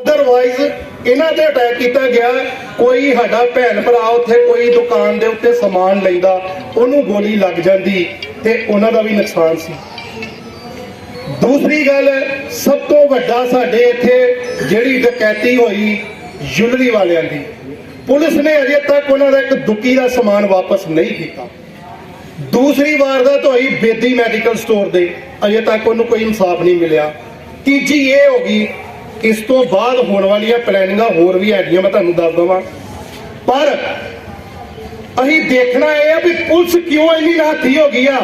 Otherwise ਇਹਨਾਂ ਤੇ attack ਕੀਤਾ ਗਿਆ। ਕੋਈ ਸਾਡਾ ਭੈਣ ਭਰਾ ਉੱਥੇ, ਕੋਈ ਦੁਕਾਨ ਦੇ ਉੱਤੇ ਸਮਾਨ ਲੈਂਦਾ, ਉਹਨੂੰ ਗੋਲੀ ਲੱਗ ਜਾਂਦੀ ਤੇ ਉਹਨਾਂ ਦਾ ਵੀ ਨੁਕਸਾਨ ਸੀ। ਦੂਸਰੀ ਗੱਲ, ਸਭ ਤੋਂ ਵੱਡਾ ਸਾਡੇ ਇੱਥੇ ਜਿਹੜੀ ਡਕੈਤੀ ਹੋਈ ਜੁਲਰੀ ਵਾਲਿਆਂ ਦੀ। ਪੁਲਿਸ ਨੇ ਅਜੇ ਤੱਕ ਉਹਨਾਂ ਦਾ ਇੱਕ ਦੁੱਕੀ ਦਾ ਸਮਾਨ ਵਾਪਸ ਨਹੀਂ ਕੀਤਾ। ਦੂਸਰੀ ਵਾਰਦਾਤ ਹੋਈ ਬੇਦੀ ਮੈਡੀਕਲ ਸਟੋਰ ਦੇ। ਅਜੇ ਤੱਕ ਉਹਨੂੰ ਕੋਈ ਇਨਸਾਫ ਨਹੀਂ ਮਿਲਿਆ। ਤੀਜੀ ਇਹ ਹੋ ਗਈ ਇਸ ਤੋਂ ਬਾਅਦ ਹੋਣ ਵਾਲੀਆਂ ਪਲੈਨਿੰਗਾਂ ਹੋਰ ਵੀ ਹੈਗੀਆਂ, ਮੈਂ ਤੁਹਾਨੂੰ ਦੱਸ ਦਵਾਂ। ਪਰ ਅਸੀਂ ਦੇਖਣਾ ਇਹ ਆ ਵੀ ਪੁਲਿਸ ਕਿਉਂ ਇੰਨੀ ਨਾਥੀ ਹੋ ਗਈ ਆ?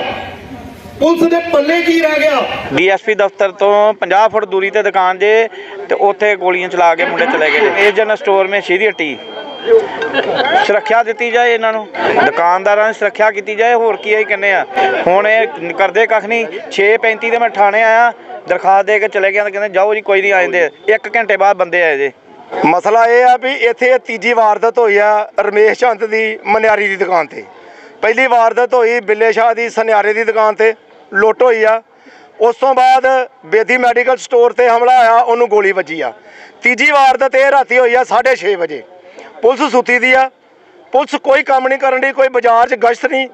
ਪੁਲਿਸ ਦੇ ਪੱਲੇ ਕੀ ਰਹਿ ਗਿਆ? ਡੀਐਸਪੀ ਦਫ਼ਤਰ ਤੋਂ 50 ਫੁੱਟ ਦੂਰੀ ਤੇ ਦੁਕਾਨ ਜੇ ਤੇ ਉੱਥੇ ਗੋਲੀਆਂ ਚਲਾ ਕੇ ਮੁੰਡੇ ਚਲੇ ਗਏ ਇਹ ਜਨ ਸਟੋਰ ਮੇ ਸ਼ੀਰੀ ਹੱਟੀ। ਸੁਰੱਖਿਆ ਦਿੱਤੀ ਜਾਏ ਇਹਨਾਂ ਨੂੰ। ਦੁਕਾਨਦਾਰਾਂ ਦੀ ਸੁਰੱਖਿਆ ਕੀਤੀ ਜਾਏ। ਹੋਰ ਕੀ ਹੈ ਕਹਿੰਦੇ ਆ? ਹੁਣ ਇਹ ਕਰਦੇ ਕੱਖ ਨਹੀਂ। 6:35 ਤੇ ਮੈਂ ਥਾਣੇ ਆਇਆ। ਦਰਖਾਸਤ ਦੇ ਕੇ ਚਲੇ ਗਿਆ ਤੇ ਕਹਿੰਦੇ ਜਾਓ ਜੀ ਕੋਈ ਨਹੀਂ ਆਇੰਦੇ ਇੱਕ ਘੰਟੇ ਬਾਅਦ ਬੰਦੇ ਆਏ ਜੇ। ਮਸਲਾ ਇਹ ਆ ਵੀ ਇੱਥੇ ਇਹ ਤੀਜੀ ਵਾਰਦਾਤ ਹੋਈ ਆ ਰਮੇਸ਼ ਚੰਦ ਦੀ ਮਨਿਆਰੀ ਦੀ ਦੁਕਾਨ ਤੇ। ਪਹਿਲੀ ਵਾਰਦਾਤ ਹੋਈ ਬਿੱਲੇ ਸ਼ਾਹ ਦੀ ਸੁਨਿਆਰੇ ਦੀ ਦੁਕਾਨ ਤੇ ਲੁੱਟ ਹੋਈ ਆ। ਉਸ ਤੋਂ ਬਾਅਦ ਬੇਦੀ ਮੈਡੀਕਲ ਸਟੋਰ ਤੇ ਹਮਲਾ ਆਇਆ ਉਹਨੂੰ ਗੋਲੀ ਵੱਜੀ ਆ। ਤੀਜੀ ਵਾਰਦਾਤ ਇਹ ਰਾਤੀ ਹੋਈ ਆ 6:30 ਵਜੇ। ਪੁਲਿਸ ਸੁੱਤੀ ਦੀ ਆ। ਪੁਲਿਸ ਕੋਈ ਕੰਮ ਨਹੀਂ ਕਰਨ ਦੀ ਕੋਈ ਬਾਜ਼ਾਰ 'ਚ ਗਸ਼ਤ ਨਹੀਂ।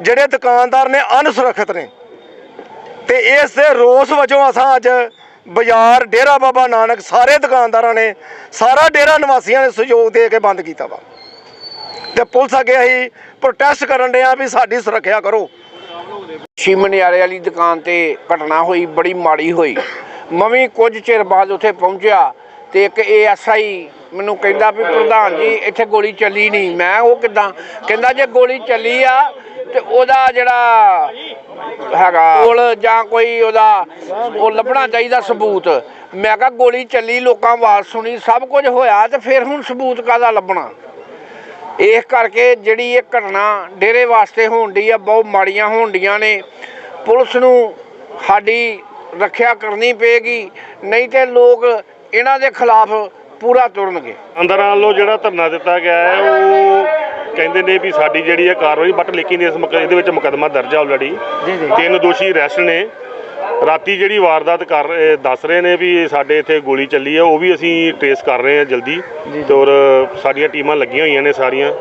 ਜਿਹੜੇ ਦੁਕਾਨਦਾਰ ਨੇ ਅਨਸੁਰੱਖਿਅਤ ਨੇ ਤੇ ਇਸ ਦੇ ਰੋਸ ਵਜੋਂ ਅਸਾਂ ਅੱਜ ਬਾਜ਼ਾਰ, ਡੇਰਾ ਬਾਬਾ ਨਾਨਕ, ਸਾਰੇ ਦੁਕਾਨਦਾਰਾਂ ਨੇ ਸਾਰਾ ਡੇਰਾ ਨਿਵਾਸੀਆਂ ਨੇ ਸਹਿਯੋਗ ਦੇ ਕੇ ਬੰਦ ਕੀਤਾ ਵਾ। ਤੇ ਪੁਲਿਸ ਅੱਗੇ ਅਸੀਂ ਪ੍ਰੋਟੈਸਟ ਕਰਨ ਦੇ ਆ ਵੀ ਸਾਡੀ ਸੁਰੱਖਿਆ ਕਰੋ। ਸ਼ਿਮਨਿਆਰੇ ਵਾਲੀ ਦੁਕਾਨ ਤੇ ਘਟਨਾ ਹੋਈ, ਬੜੀ ਮਾੜੀ ਹੋਈ। ਮੈਂ ਵੀ ਕੁਝ ਚਿਰ ਬਾਅਦ ਉੱਥੇ ਪਹੁੰਚਿਆ ਤੇ ਇੱਕ ਏਐਸਆਈ ਮੈਨੂੰ ਕਹਿੰਦਾ ਵੀ, ਪ੍ਰਧਾਨ ਜੀ, ਇੱਥੇ ਗੋਲੀ ਚੱਲੀ ਨਹੀਂ। ਮੈਂ, ਉਹ ਕਿਦਾਂ? ਕਹਿੰਦਾ, ਜੇ ਗੋਲੀ ਚੱਲੀ ਆ ਤੇ ਉਹਦਾ ਜਿਹੜਾ ਹੈਗਾ। ਕੋਲ ਜਾਂ ਕੋਈ ਉਹਦਾ, ਉਹ ਲੱਭਣਾ ਚਾਹੀਦਾ ਸਬੂਤ। ਮੈਂ ਕਿਹਾ ਗੋਲੀ ਚੱਲੀ, ਲੋਕਾਂ ਆਵਾਜ਼ ਸੁਣੀ, ਸਭ ਕੁਝ ਹੋਇਆ ਤੇ ਫਿਰ ਹੁਣ ਸਬੂਤ ਕਾਦਾ ਲੱਭਣਾ? ਇਸ ਕਰਕੇ ਜਿਹੜੀ ਇਹ ਘਟਨਾ ਡੇਰੇ ਵਾਸਤੇ ਹੋਣ ਡਈ ਆ, ਬਹੁਤ ਮਾੜੀਆਂ ਹੋਣ ਡੀਆਂ ਨੇ। ਪੁਲਿਸ ਨੂੰ ਸਾਡੀ ਰੱਖਿਆ ਕਰਨੀ ਪਏਗੀ, ਨਹੀਂ ਤੇ ਲੋਕ ਇਹਨਾਂ ਦੇ ਖਿਲਾਫ ਪੂਰਾ ਤੁਰਨਗੇ। ਅੰਦਰਾਂ ਵੱਲੋਂ ਜਿਹੜਾ ਧਰਨਾ ਦਿੱਤਾ ਗਿਆ ਹੈ, ਉਹ ਕਹਿੰਦੇ ਨੇ ਵੀ ਸਾਡੀ ਜਿਹੜੀ ਹੈ ਕਾਰਵਾਈ ਬਟ ਲੇਕਿਨ ਇਸ ਮੁਕ- ਇਹਦੇ ਵਿੱਚ ਮੁਕੱਦਮਾ ਦਰਜ ਹੈ ਆਲਰੇਡੀ ਤਿੰਨ ਦੋਸ਼ੀ ਅਰੈਸਟ ਨੇ। ਰਾਤੀ ਜਿਹੜੀ ਵਾਰਦਾਤ ਕਰ ਰਹੇ- ਦੱਸ ਰਹੇ ਨੇ ਵੀ ਇਹ ਸਾਡੇ ਇੱਥੇ ਗੋਲੀ ਚੱਲੀ ਹੈ ਉਹ ਵੀ ਅਸੀਂ ਟ੍ਰੇਸ ਕਰ ਰਹੇ ਹਾਂ ਜਲਦੀ। ਤੇ ਔਰ ਸਾਡੀਆਂ ਟੀਮਾਂ ਲੱਗੀਆਂ ਹੋਈਆਂ ਨੇ ਸਾਰੀਆਂ।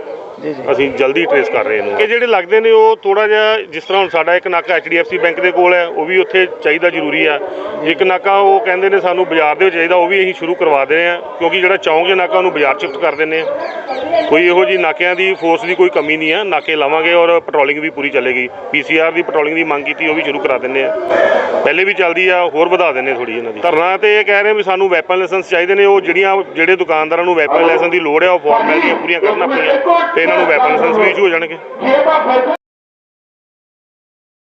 ਅਸੀਂ ਜਲਦੀ ਟ੍ਰੇਸ ਕਰ ਰਹੇ ਹਾਂ ਇਹ ਜਿਹੜੇ ਲੱਗਦੇ ਨੇ ਉਹ ਥੋੜਾ ਜਿਹਾ ਜਿਸ ਤਰ੍ਹਾਂ ਹੁਣ ਸਾਡਾ ਇੱਕ ਨਾਕਾ HDFC ਬੈਂਕ ਦੇ ਕੋਲ ਹੈ ਉਹ ਵੀ ਉੱਥੇ ਚਾਹੀਦਾ ਜ਼ਰੂਰੀ ਆ। ਇੱਕ ਨਾਕਾ ਉਹ ਕਹਿੰਦੇ ਨੇ ਸਾਨੂੰ ਬਾਜ਼ਾਰ ਦੇ ਵਿੱਚ ਚਾਹੀਦਾ ਉਹ ਵੀ ਅਸੀਂ ਸ਼ੁਰੂ ਕਰਵਾ ਦੇ ਆ ਕਿਉਂਕਿ ਜਿਹੜਾ ਚੌਂਕ ਦੇ ਨਾਕਾ ਉਹਨੂੰ ਬਾਜ਼ਾਰ ਸ਼ਿਫਟ ਕਰ ਦਿੰਦੇ ਆ ਕੋਈ ਇਹੋ ਜੀ ਨਾਕਿਆਂ ਦੀ ਫੋਰਸ ਦੀ ਕੋਈ ਕਮੀ ਨਹੀਂ ਆ ਨਾਕੇ ਲਾਵਾਂਗੇ ਔਰ ਪੈਟਰੋਲਿੰਗ ਵੀ ਪੂਰੀ ਚੱਲੇਗੀ। ਪੀਸੀਆਰ ਦੀ ਪੈਟਰੋਲਿੰਗ ਦੀ ਮੰਗ ਕੀਤੀ ਉਹ ਵੀ ਸ਼ੁਰੂ ਕਰਾ ਦਿੰਦੇ ਆ ਪਹਿਲੇ ਵੀ ਚੱਲਦੀ ਆ ਹੋਰ ਵਧਾ ਦਿੰਦੇ ਥੋੜੀ ਇਹਨਾਂ ਦੀ। ਧਰਨਾ ਤੇ ਇਹ ਕਹਿ ਰਹੇ ਵੀ ਸਾਨੂੰ ਵੈਪਨ ਲਾਇਸੈਂਸ ਚਾਹੀਦੇ ਨੇ ਉਹ ਜਿਹੜੀਆਂ ਜਿਹੜੇ ਦੁਕਾਨਦਾਰਾਂ ਨੂੰ ਵੈਪਨ ਲਾਇਸੈਂਸ ਦੀ ਲੋੜ ਹੈ ਉਹ ਫਾਰਮੈਲਿਟੀਆਂ ਪੂਰੀਆਂ ਕਰਨ ਆਪਣੀਆਂ ਤੇ ਇਹਨਾਂ ਨੂੰ ਵੈਪਨ ਲਾਇਸੈਂਸ ਵੀ ਇਸ਼ੂ ਹੋ ਜਾਣਗੇ।